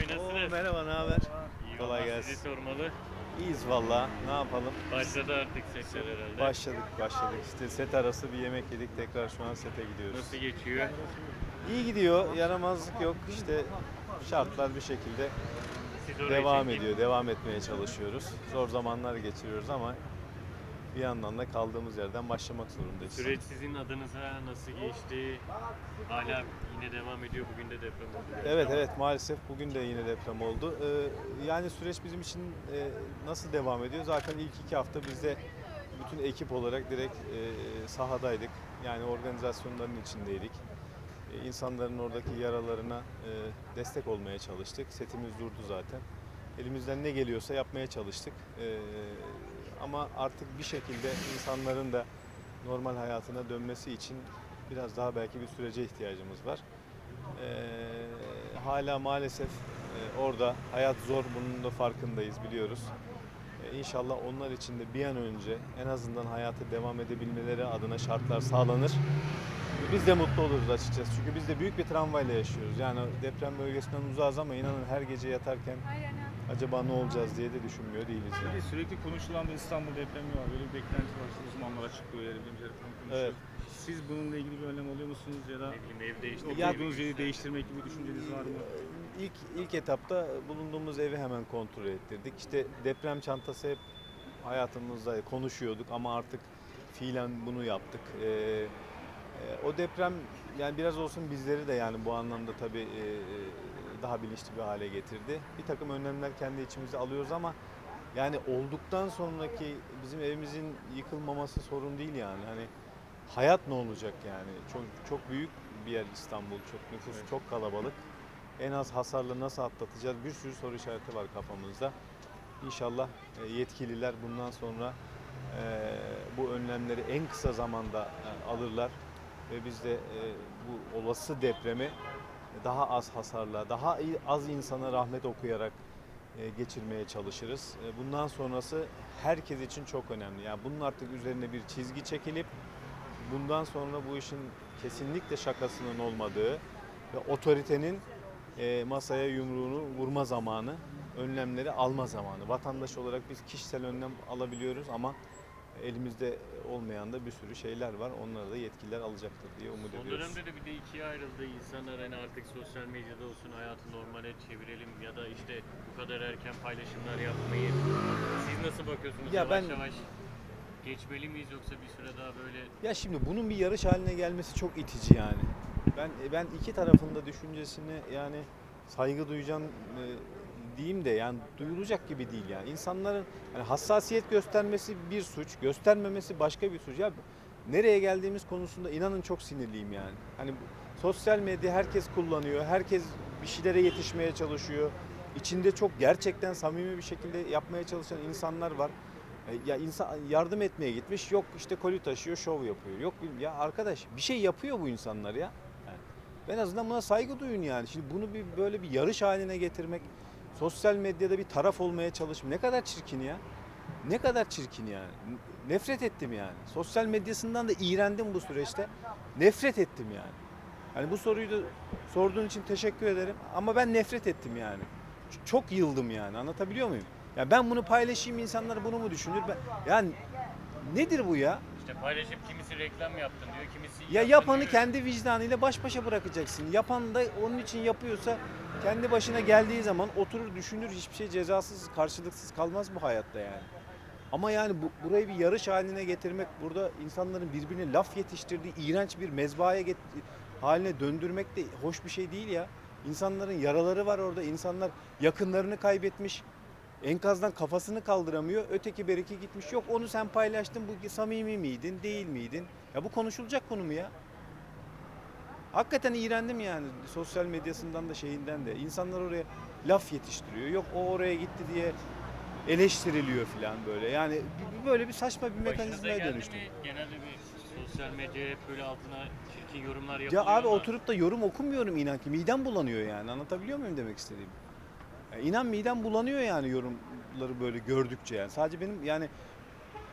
Bey Oo, nasılsınız? merhaba, ne haber? İyi kolay gelsin. Sizi sormalı. İyiyiz valla. Ne yapalım? Başladı artık setler herhalde. Başladık, başladık. İşte set arası bir yemek yedik. Tekrar şu an sete gidiyoruz. Nasıl geçiyor? İyi gidiyor. Yaramazlık yok. İşte şartlar bir şekilde Siz oraya devam ediyor. Devam etmeye çalışıyoruz. Zor zamanlar geçiriyoruz ama bir yandan da kaldığımız yerden başlamak zorundayız. Süreç sizin adınıza nasıl geçti? Hala yine devam ediyor. Bugün de deprem oldu. Evet evet maalesef bugün de yine deprem oldu. Ee, yani süreç bizim için e, nasıl devam ediyor? Zaten ilk iki hafta biz de bütün ekip olarak direkt e, sahadaydık. Yani organizasyonların içindeydik. E, insanların oradaki yaralarına e, destek olmaya çalıştık. Setimiz durdu zaten. Elimizden ne geliyorsa yapmaya çalıştık. E, ama artık bir şekilde insanların da normal hayatına dönmesi için biraz daha belki bir sürece ihtiyacımız var. Ee, hala maalesef e, orada hayat zor bunun da farkındayız biliyoruz. Ee, İnşallah onlar için de bir an önce en azından hayata devam edebilmeleri adına şartlar sağlanır. Biz de mutlu oluruz açıkçası çünkü biz de büyük bir travmayla yaşıyoruz. Yani deprem bölgesinden uzağız ama inanın her gece yatarken acaba ne olacağız diye de düşünmüyor değiliz yani. Peki sürekli konuşulan bir İstanbul depremi var. Böyle bir beklenti var. Uzmanlar açıklıyor, yani bilimciler falan konuşuyor. Evet. Siz bununla ilgili bir önlem alıyor musunuz ya da Ne bileyim ev değiştirmek Ya- oturduğunuz yeri değiştirmek gibi düşünceniz var mı? İlk ilk etapta bulunduğumuz evi hemen kontrol ettirdik. İşte deprem çantası hep hayatımızda konuşuyorduk ama artık fiilen bunu yaptık. Ee, e, o deprem yani biraz olsun bizleri de yani bu anlamda tabii e, daha bilinçli bir hale getirdi. Bir takım önlemler kendi içimizde alıyoruz ama yani olduktan sonraki bizim evimizin yıkılmaması sorun değil yani. Hani hayat ne olacak yani? Çok çok büyük bir yer İstanbul. Çok nüfus, Evet. çok kalabalık. En az hasarla nasıl atlatacağız? Bir sürü soru işareti var kafamızda. İnşallah e, yetkililer bundan sonra e, bu önlemleri en kısa zamanda e, alırlar ve biz de bu olası depremi daha az hasarla, daha az insana rahmet okuyarak e, geçirmeye çalışırız. E, Bundan sonrası herkes için çok önemli. Yani bunun artık üzerine bir çizgi çekilip bundan sonra bu işin kesinlikle şakasının olmadığı ve otoritenin e, masaya yumruğunu vurma zamanı, önlemleri alma zamanı. Vatandaş olarak biz kişisel önlem alabiliyoruz ama elimizde olmayan da bir sürü şeyler var. Onları da yetkililer alacaktır diye umut Son ediyoruz. dönemde de bir de ikiye ayrıldı. İnsanlar hani artık sosyal medyada olsun hayatı normale çevirelim ya da işte bu kadar erken paylaşımlar yapmayı. Siz nasıl bakıyorsunuz? Ya yavaş ben- yavaş geçmeli miyiz yoksa bir süre daha böyle Ya şimdi bunun bir yarış haline gelmesi çok itici yani. Ben ben iki tarafın da düşüncesine yani saygı duyacağım e, diyeyim de yani duyulacak gibi değil yani. İnsanların hani hassasiyet göstermesi bir suç, göstermemesi başka bir suç. Ya nereye geldiğimiz konusunda inanın çok sinirliyim yani. Hani sosyal medya herkes kullanıyor, herkes bir şeylere yetişmeye çalışıyor. İçinde çok gerçekten samimi bir şekilde yapmaya çalışan insanlar var. E, Ya insan yardım etmeye gitmiş. Yok işte koli taşıyor, şov yapıyor. Yok ya arkadaş bir şey yapıyor bu insanlar ya. Yani en azından buna saygı duyun yani. Şimdi bunu bir böyle bir yarış haline getirmek, sosyal medyada bir taraf olmaya çalışmak ne kadar çirkin ya. Ne kadar çirkin yani. Nefret ettim yani. Sosyal medyasından da iğrendim bu süreçte. Nefret ettim yani. Yani bu soruyu da sorduğun için teşekkür ederim ama ben nefret ettim yani. Çok yıldım yani. Anlatabiliyor muyum? Ya ben bunu paylaşayım insanlar bunu mu düşünür? Ben, yani nedir bu ya? işte paylaşıp kimisi reklam yaptın diyor, kimisi Ya yapanı diyor. kendi vicdanıyla baş başa bırakacaksın. Yapan da onun için yapıyorsa kendi başına geldiği zaman oturur düşünür hiçbir şey cezasız, karşılıksız kalmaz bu hayatta yani. Ama yani bu, burayı bir yarış haline getirmek, burada insanların birbirine laf yetiştirdiği iğrenç bir mezbahaya get- haline döndürmek de hoş bir şey değil ya. İnsanların yaraları var orada, insanlar yakınlarını kaybetmiş. Enkazdan kafasını kaldıramıyor. Öteki beriki gitmiş. Yok onu sen paylaştın. Bu samimi miydin, değil miydin? Ya bu konuşulacak konu mu ya? Hakikaten iğrendim yani sosyal medyasından da şeyinden de. İnsanlar oraya laf yetiştiriyor. Yok o oraya gitti diye eleştiriliyor falan böyle. Yani böyle bir saçma bir mekanizmaya dönüştü. genelde bir sosyal medyaya hep böyle altına çirkin yorumlar Ya yapılıyor abi ama oturup da yorum okumuyorum inan ki. Midem bulanıyor yani. Anlatabiliyor muyum demek istediğim? Ya inan midem bulanıyor yani yorumları böyle gördükçe yani. Sadece benim yani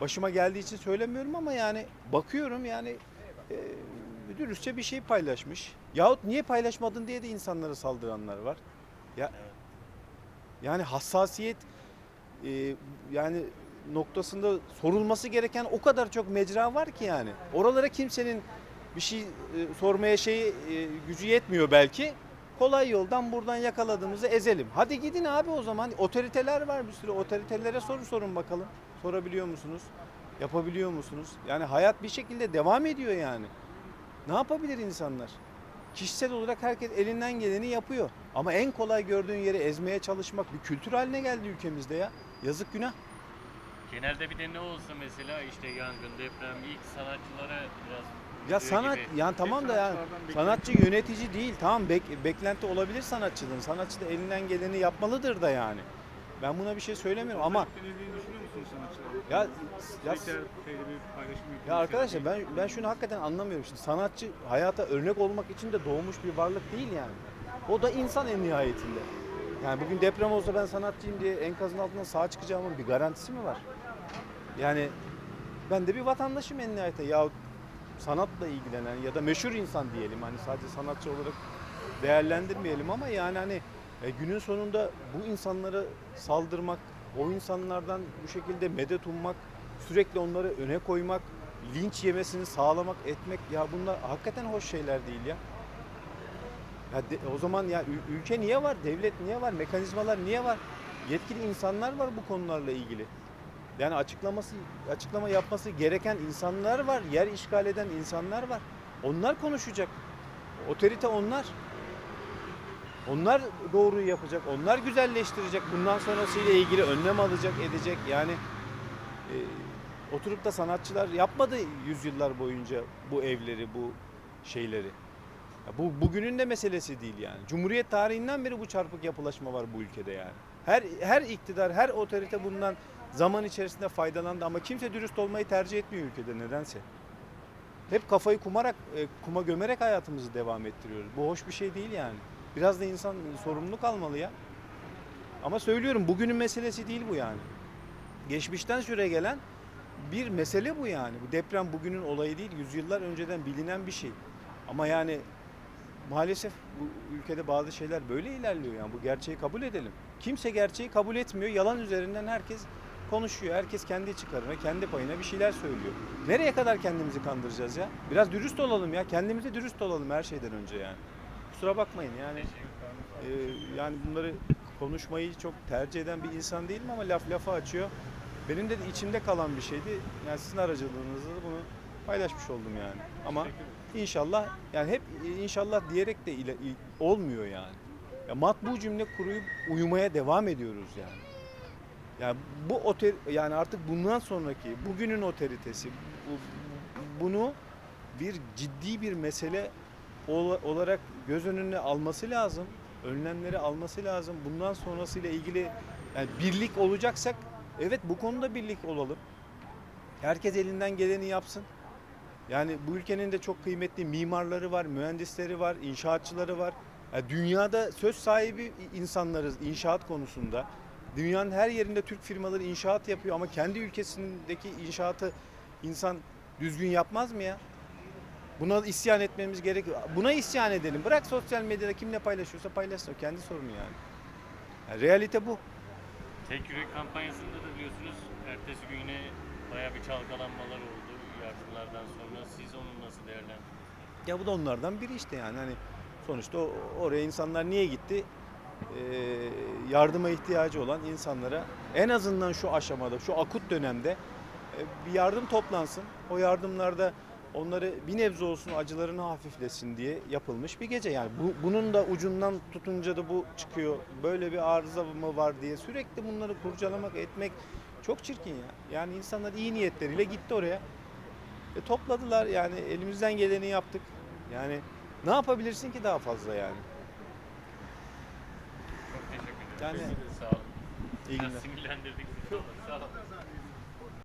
başıma geldiği için söylemiyorum ama yani bakıyorum yani e, dürüstçe bir şey paylaşmış. Yahut niye paylaşmadın diye de insanlara saldıranlar var. Ya Yani hassasiyet e, yani noktasında sorulması gereken o kadar çok mecra var ki yani. Oralara kimsenin bir şey e, sormaya şey e, gücü yetmiyor belki. Kolay yoldan buradan yakaladığımızı ezelim. Hadi gidin abi o zaman. Otoriteler var bir sürü. Otoritelere soru sorun bakalım. Sorabiliyor musunuz? Yapabiliyor musunuz? Yani hayat bir şekilde devam ediyor yani. Ne yapabilir insanlar? Kişisel olarak herkes elinden geleni yapıyor. Ama en kolay gördüğün yeri ezmeye çalışmak bir kültür haline geldi ülkemizde ya. Yazık günah. Genelde bir de ne olsa mesela işte yangın, deprem, ilk sanatçılara biraz Ya sanat gibi. yani tamam da yani sanatçılardan sanatçı yönetici değil. Tamam bek- beklenti olabilir sanatçının. Sanatçı da elinden geleni yapmalıdır da yani. Ben buna bir şey söylemiyorum ama Sanatçıların? ya ya, ya arkadaşlar ben ben şunu hakikaten anlamıyorum. Şimdi sanatçı hayata örnek olmak için de doğmuş bir varlık değil yani. O da insan en nihayetinde. Yani bugün deprem olsa ben sanatçıyım diye enkazın altından sağ çıkacağımın bir garantisi mi var? Yani ben de bir vatandaşım en nihayetinde. Ya sanatla ilgilenen ya da meşhur insan diyelim. Hani sadece sanatçı olarak değerlendirmeyelim ama yani hani e, günün sonunda bu insanlara saldırmak, o insanlardan bu şekilde medet ummak, sürekli onları öne koymak, linç yemesini sağlamak, etmek ya bunlar hakikaten hoş şeyler değil ya. Ya de- o zaman ya ül- ülke niye var? Devlet niye var? Mekanizmalar niye var? Yetkili insanlar var bu konularla ilgili. Yani açıklaması açıklama yapması gereken insanlar var. Yer işgal eden insanlar var. Onlar konuşacak. Otorite onlar. Onlar doğruyu yapacak. Onlar güzelleştirecek. Bundan sonrasıyla ilgili önlem alacak, edecek. Yani e, oturup da sanatçılar yapmadı yüzyıllar boyunca bu evleri, bu şeyleri. Ya bu bugünün de meselesi değil yani. Cumhuriyet tarihinden beri bu çarpık yapılaşma var bu ülkede yani. Her her iktidar, her otorite bundan zaman içerisinde faydalandı ama kimse dürüst olmayı tercih etmiyor ülkede nedense. Hep kafayı kumarak, e, kuma gömerek hayatımızı devam ettiriyoruz. Bu hoş bir şey değil yani. Biraz da insan sorumluluk almalı ya. Ama söylüyorum bugünün meselesi değil bu yani. Geçmişten süre gelen bir mesele bu yani. Bu deprem bugünün olayı değil. Yüzyıllar önceden bilinen bir şey. Ama yani maalesef bu ülkede bazı şeyler böyle ilerliyor yani. Bu gerçeği kabul edelim. Kimse gerçeği kabul etmiyor. Yalan üzerinden herkes konuşuyor. Herkes kendi çıkarına, kendi payına bir şeyler söylüyor. Nereye kadar kendimizi kandıracağız ya? Biraz dürüst olalım ya. Kendimize dürüst olalım her şeyden önce yani. Kusura bakmayın yani. e, yani bunları konuşmayı çok tercih eden bir insan değilim ama laf lafa açıyor. Benim de içimde kalan bir şeydi. Yani sizin aracılığınızla bunu paylaşmış oldum yani. Ama inşallah yani hep inşallah diyerek de ile, il- olmuyor yani. Ya matbu cümle kuruyup uyumaya devam ediyoruz yani. Yani bu otel yani artık bundan sonraki bugünün otoritesi bu- bunu bir ciddi bir mesele ol- olarak göz önüne alması lazım. Önlemleri alması lazım. Bundan sonrasıyla ilgili yani birlik olacaksak evet bu konuda birlik olalım. Herkes elinden geleni yapsın. Yani bu ülkenin de çok kıymetli mimarları var, mühendisleri var, inşaatçıları var. Ya dünyada söz sahibi insanlarız inşaat konusunda. Dünyanın her yerinde Türk firmaları inşaat yapıyor ama kendi ülkesindeki inşaatı insan düzgün yapmaz mı ya? Buna isyan etmemiz gerekiyor. Buna isyan edelim. Bırak sosyal medyada kim ne paylaşıyorsa paylaşsın. O kendi sorunu yani. yani realite bu. Tek yürek kampanyasında da diyorsunuz ertesi gün yine bayağı bir çalkalanmalar oldu yardımlardan sonra. Siz onu nasıl değerlendiriyorsunuz? Ya bu da onlardan biri işte yani hani sonuçta oraya insanlar niye gitti? Ee, yardıma ihtiyacı olan insanlara en azından şu aşamada, şu akut dönemde e, bir yardım toplansın. O yardımlarda onları bir nebze olsun acılarını hafiflesin diye yapılmış bir gece. Yani bu, bunun da ucundan tutunca da bu çıkıyor. Böyle bir arıza mı var diye sürekli bunları kurcalamak, etmek çok çirkin ya. Yani insanlar iyi niyetleriyle gitti oraya. E, topladılar yani elimizden geleni yaptık. Yani ne yapabilirsin ki daha fazla yani? Çok teşekkür ederim. Yani- Sağ olun. İyi günler. sinirlendirdik sizi. Sağ olun.